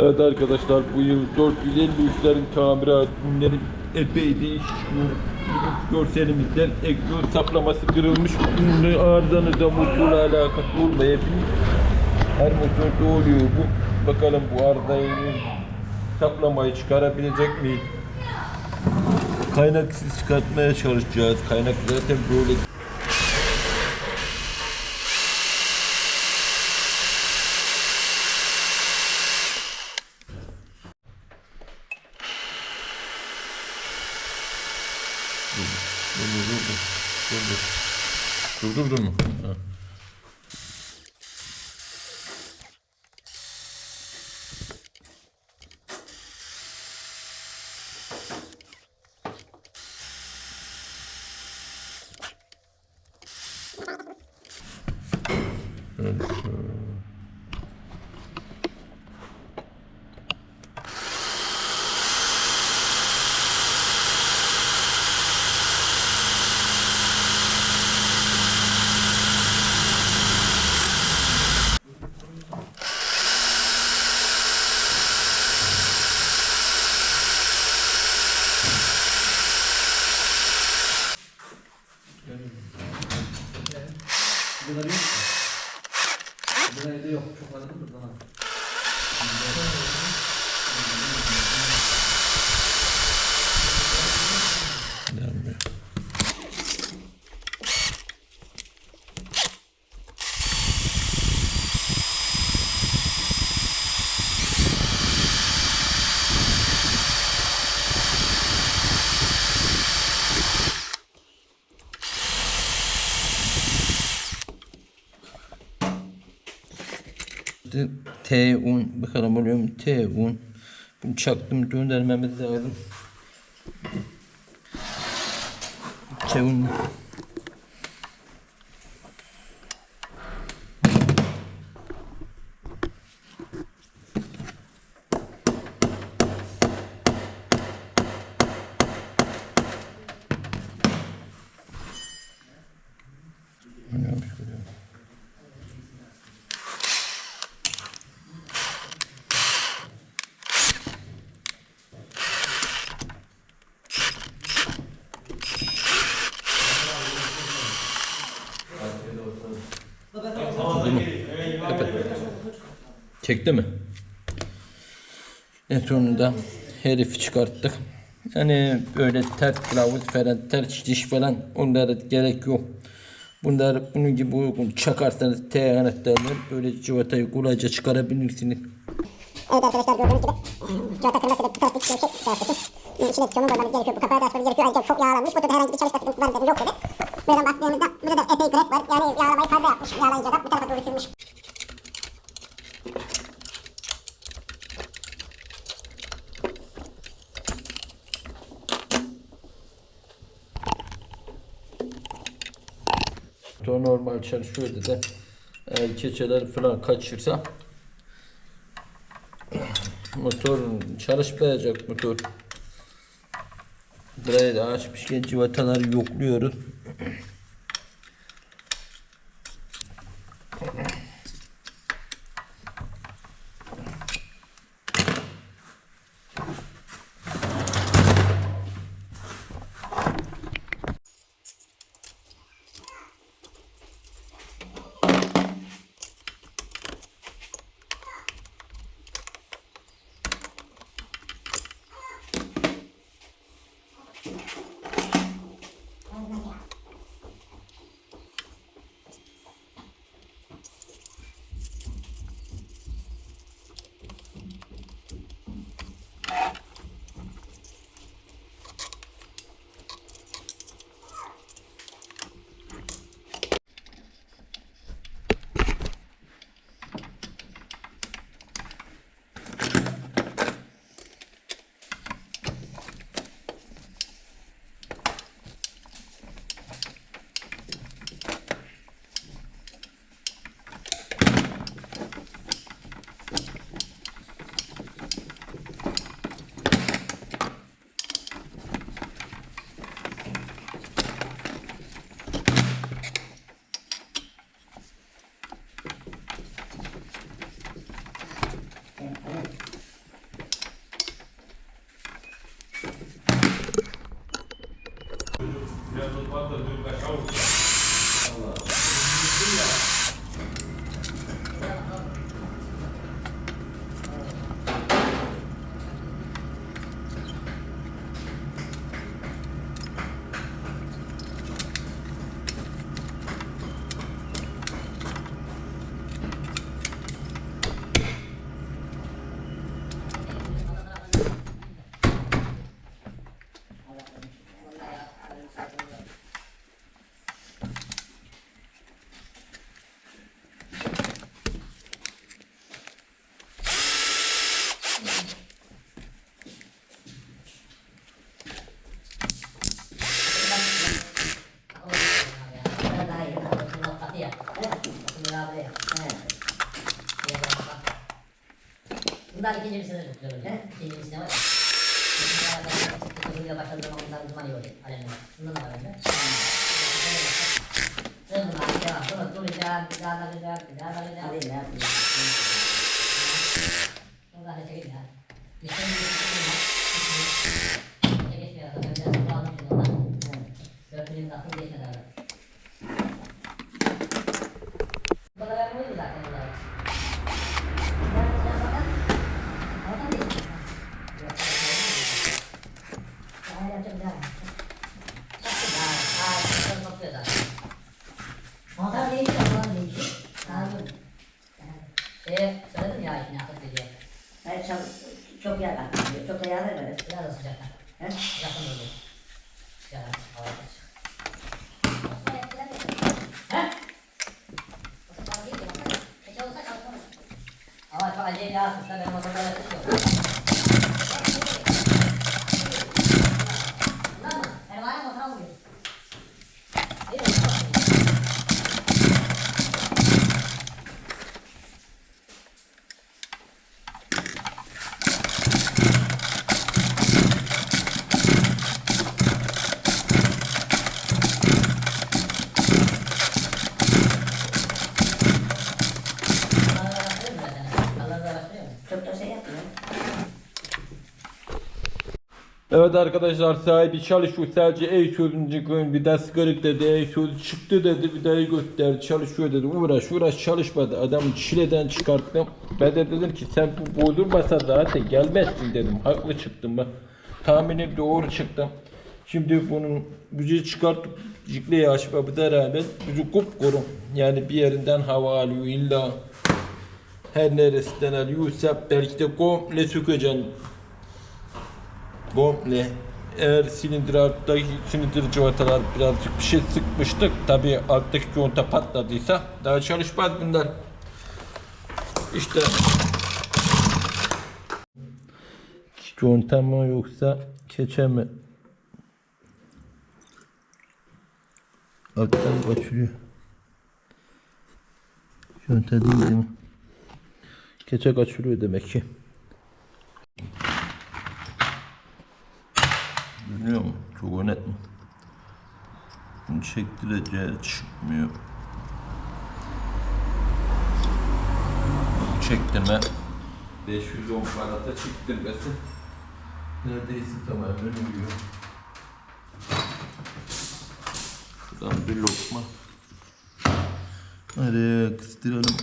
Evet arkadaşlar bu yıl 453'lerin tamirat bunların epey değişiyor. Görselimizde egzoz saplaması kırılmış. Ünlü arızanı da motorla alakası olmayabilir. Her motorda oluyor bu. Bakalım bu arızayı saplamayı çıkarabilecek miyiz? Kaynaksız çıkartmaya çalışacağız. Kaynak zaten böyle dur dur dur mu? Ha. Bunlar yok mu? Bunlar evde yok. Çok aradım da bana. Gelmiyor. İşte T un bakalım oluyor mu? T un. Bunu çaktım döndürmemiz lazım. T un. Çekti mi? En sonunda herifi çıkarttık. Yani böyle ters kılavuz falan, ters diş falan onlara gerek yok. Bunlar bunun gibi uygun çakarsanız T anahtarlar böyle civatayı kolayca çıkarabilirsiniz. Evet arkadaşlar gördüğünüz gibi civata kırma sebep plastik bir şey plastik. İçine tutuyormuş koymamız gerekiyor. Bu kapağı da açmamız gerekiyor. Ayrıca çok yağlanmış. Burada da herhangi bir çalışma mı dedim. Yok dedi. Buradan baktığımızda burada da epey gres var. Yani yağlamayı fazla yapmış. Yağlayınca da bu tarafa doğru sürmüş. Motor normal çalışıyordu da eğer keçeler falan kaçırsa motor çalışmayacak motor. Burayı da açmışken civataları yokluyoruz. İkinci bir sene tutuyorum ben. İkinci bir sene var tutuyorlar başladığı zaman bunlar uzman iyi oluyor. Alemde. Bundan da var bende. Sen bunlar devam. Sonra duracağım. Bir daha dalacağım. Bir daha dalacağım. Hadi ya. Sonra da çekil ya. Bir şey bir şey var. Çekil geçmiyor. Biraz sonra almışım ondan. Dört daha sonra geçmedi abi. Bu kadar ben buydu zaten bunlar. Ben de sana bakar. Oradan değil. Yok. Daha yapacak bir daha. Çok güzel. Aa, çok topluyor zaten. Motor değişiyor, motor değişiyor. Anladım. Şeye söyledim ya işini yaptık diye. Hayır çok, çok yer var. Çok da yer vermedi. Biraz da sıcaktan. He? Yakın oluyor. Ya, hava sıcak. He? Ama çok acayip ya. Kızlar benim motorda yapıyor. Bunlar mı? Erva'ya motor almıyor. Değil mi? Allah'ı araştırıyor mu zaten? Allah'ı araştırıyor mu? Çok da şey yapmıyor. Evet arkadaşlar sahibi çalışıyor sadece ey sözünce koyun bir daha sigara dedi ey söz çıktı dedi bir daha gösterdi çalışıyor dedi uğraş uğraş çalışmadı adamı çileden çıkarttım ben de dedim ki sen bu bozulmasa zaten gelmezsin dedim. Haklı çıktım ben. Tahminim doğru çıktım. Şimdi bunun gücü çıkartıp cikleyi açmamıza rağmen gücü kupkuru yani bir yerinden hava alıyor illa her neresinden alıyorsa belki de komple sökeceksin komple eğer silindir alttaki silindir cıvatalar birazcık bir şey sıkmıştık tabi alttaki conta patladıysa daha çalışmaz bunlar. İşte. Conta mı yoksa keçe mi? Alttan kaçırıyor. Conta değil değil mi? Keçe kaçırıyor demek ki Görüyor musun? Çok mi? Bunu çektireceği çıkmıyor. Çektirme. 510 parata çektirmesi. Neredeyse tamamen uyuyor. Şuradan bir lokma. Nereye kıstıralım?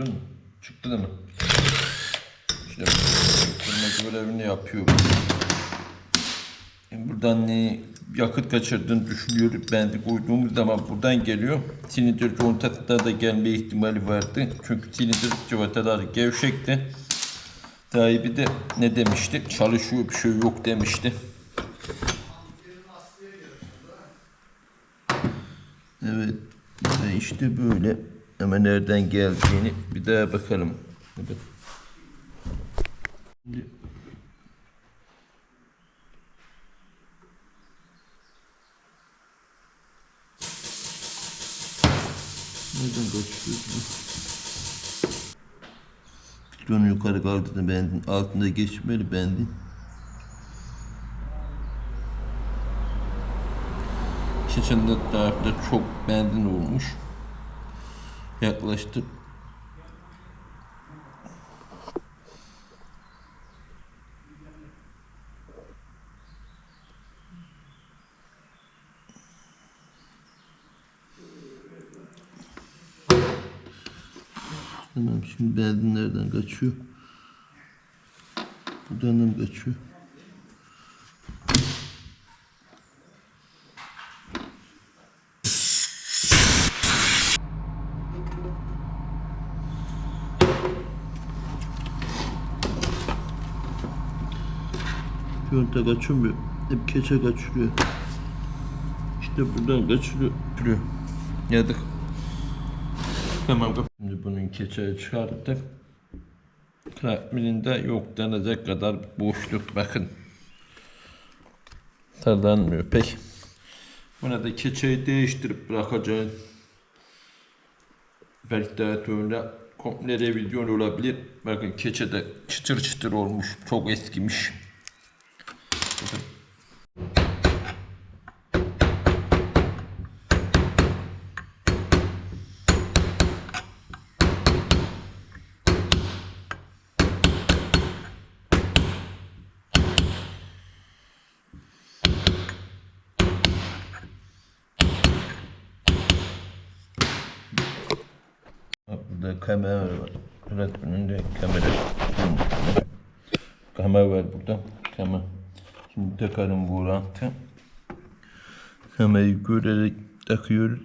Gördün mü? Çıktı değil mi? İşte kırma görevini yapıyor. Şimdi buradan ne yakıt kaçırdığını düşünüyorum. Ben de koyduğumuz zaman buradan geliyor. Silindir contasında da gelme ihtimali vardı. Çünkü silindir cıvataları gevşekti. Sahibi de ne demişti? Çalışıyor bir şey yok demişti. Evet. Ve işte böyle. Hemen nereden geldiğini bir daha bakalım. Evet. Şimdi Nereden kaçıyorsun? Pilonu yukarı kaldırdın bendin. Altında geçmeli bendin. Keçende tarafta çok bendin olmuş. Yaklaştık. Tamam şimdi nereden kaçıyor? Buradan da mı kaçıyor? Yonta kaçırmıyor. Hep keçe kaçırıyor. İşte buradan kaçırıyor. Yadık. Tamam. Şimdi bunun keçeyi çıkarttık. Takmirinde yok denecek kadar boşluk bakın. Taranmıyor pek. Buna da keçeyi değiştirip bırakacağım. Belki daha sonra komple revizyon olabilir. Bakın keçe de çıtır çıtır olmuş. Çok eskimiş. Burada kamera var. Öğretmenin de kamera. Kamera var burada. Kamera. Şimdi takalım bu rantı. Kamerayı görerek takıyoruz.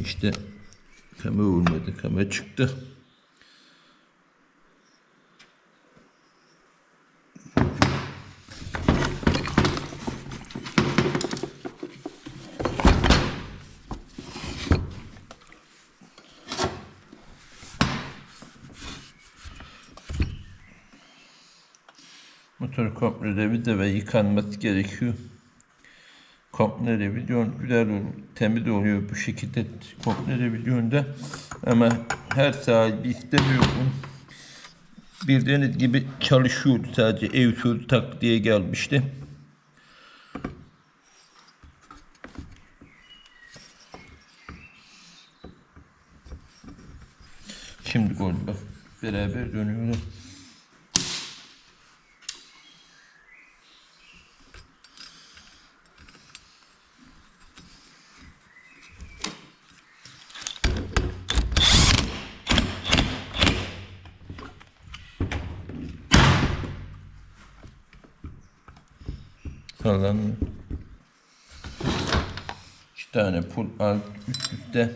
İşte kamera olmadı. Kamera çıktı. Motor komple revide ve yıkanması gerekiyor. Komple revizyon güzel olur, temiz oluyor bu şekilde komple revizyonda. Ama her sahibi istemiyor. Bildiğiniz gibi çalışıyordu sadece ev sözü tak diye gelmişti. Şimdi bak beraber dönüyorlar. Sallanıyor. İki tane pul alt üst üste.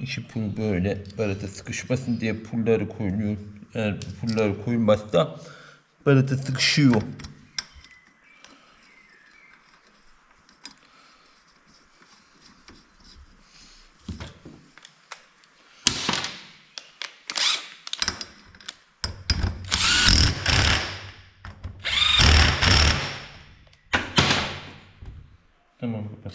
İki pul böyle barata sıkışmasın diye pulları koyuluyor. Eğer pulları koyulmazsa barata sıkışıyor. Tamam baba.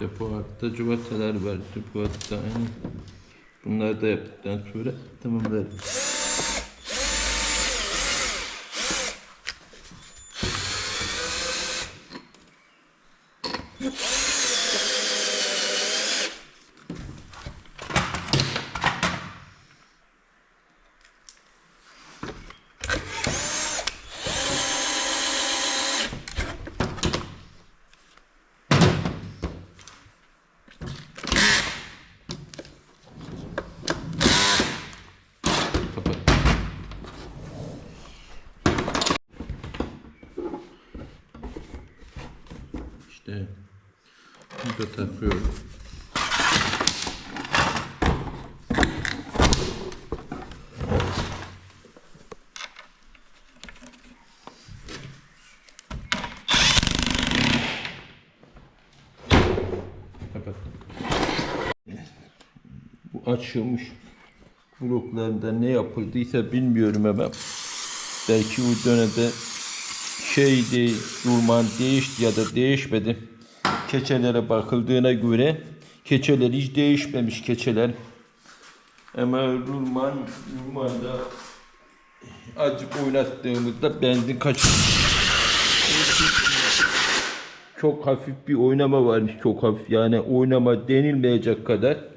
Depo altta cıvatalar var. Depo altta aynı. Bunları da yaptıktan sonra tamamlarım. Kapat. İşte bunu da takıyorum. Kapat. Açılmış bloklarında ne yapıldıysa bilmiyorum ama belki o dönemde şeydi Nurman değişti ya da değişmedi. Keçelere bakıldığına göre keçeler hiç değişmemiş keçeler. Ama Nurman, Nurman'da acık oynattığımızda benzin kaç çok hafif bir oynama varmış çok hafif yani oynama denilmeyecek kadar.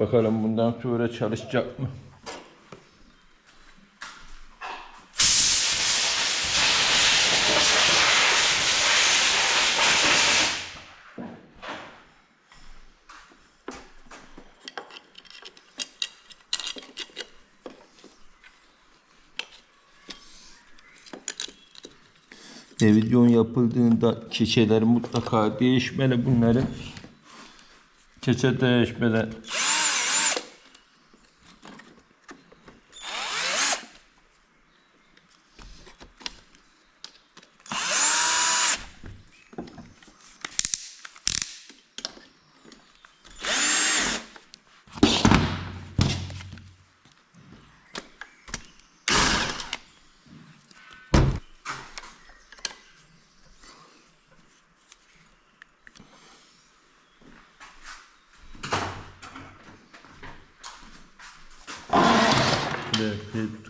Bakalım bundan sonra çalışacak mı? Devizyon yapıldığında keçeler mutlaka değişmeli bunları. Keçe değişmeden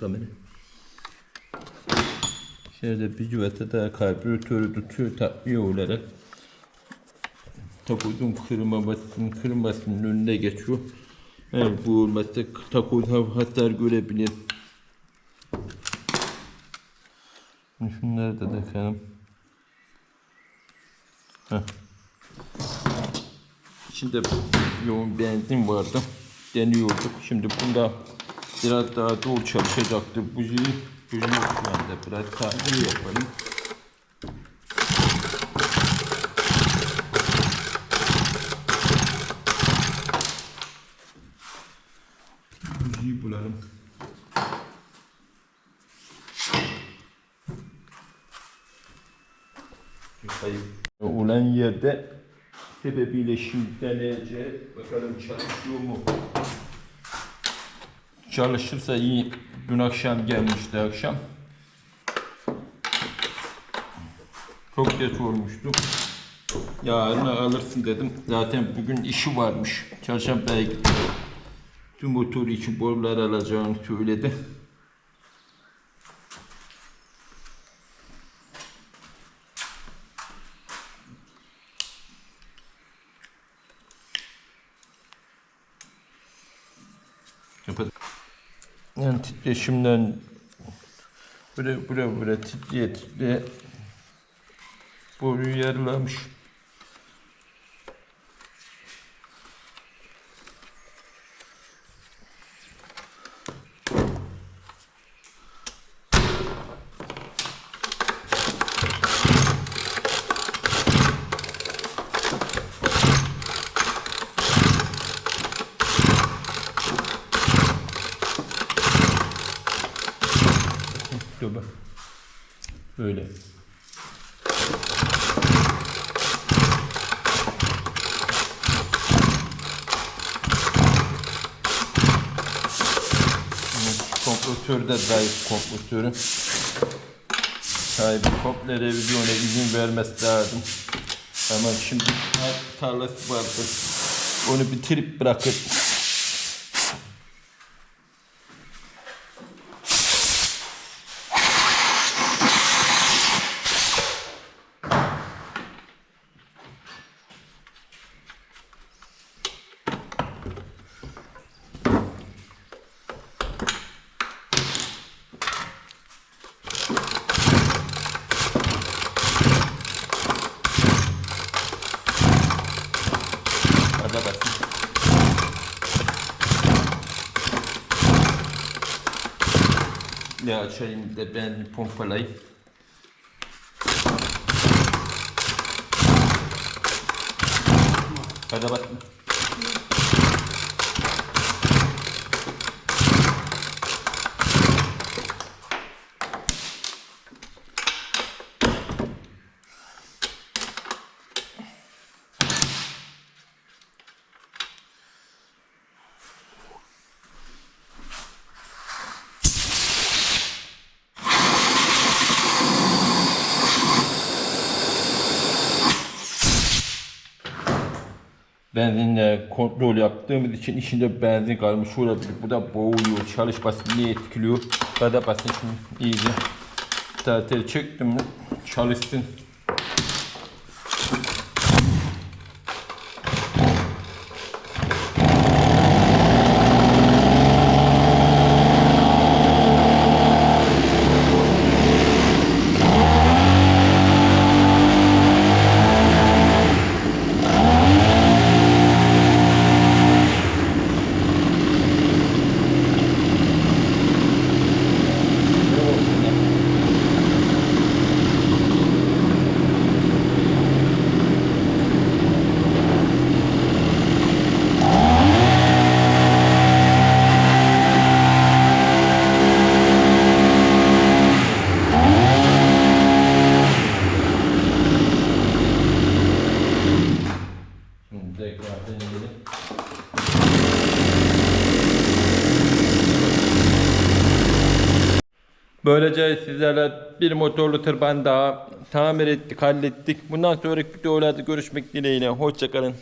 tut. Şöyle bir cüvete daha karbüratörü tutuyor takviye olarak. Takodun kırmamasının kırmasının önüne geçiyor. Eğer bu olmazsa takod hasar görebilir. Şunları da takalım. Heh. İçinde yoğun benzin vardı. Deniyorduk. Şimdi bunda biraz daha dolu çalışacaktır. Buji, yok şu anda. Biraz tahlil yapalım. Bujiyi bulalım. Hayır. Olan yerde sebebiyle şimdi deneyeceğiz. Bakalım çalışıyor mu? Çalışırsa iyi. Dün akşam gelmişti akşam. Çok geç olmuştu. Yarın alırsın dedim. Zaten bugün işi varmış. Çarşambaya gitti. Tüm motor için borular alacağını söyledi. Kapat. Titreşimden böyle böyle böyle titreye titreye boruyu yarılamış. Dur bak. Böyle. Kompletör de zayıf kompletörü. Sahibi komple revizyona izin vermesi lazım. Ama şimdi tar- tarlası vardı. Onu bitirip bırakıp Hadi bakayım. Ya açayım da ben pompalayayım. Hadi bakayım. Benzinle kontrol yaptığımız için içinde benzin kalmış olabilir. Bu da boğuyor, çalışmasını etkiliyor. Hadi basın şimdi iyice. Starteri çektim mi çalışsın. Sizlerle bir motorlu tırban daha tamir ettik, hallettik. Bundan sonraki videolarda görüşmek dileğiyle. Hoşçakalın.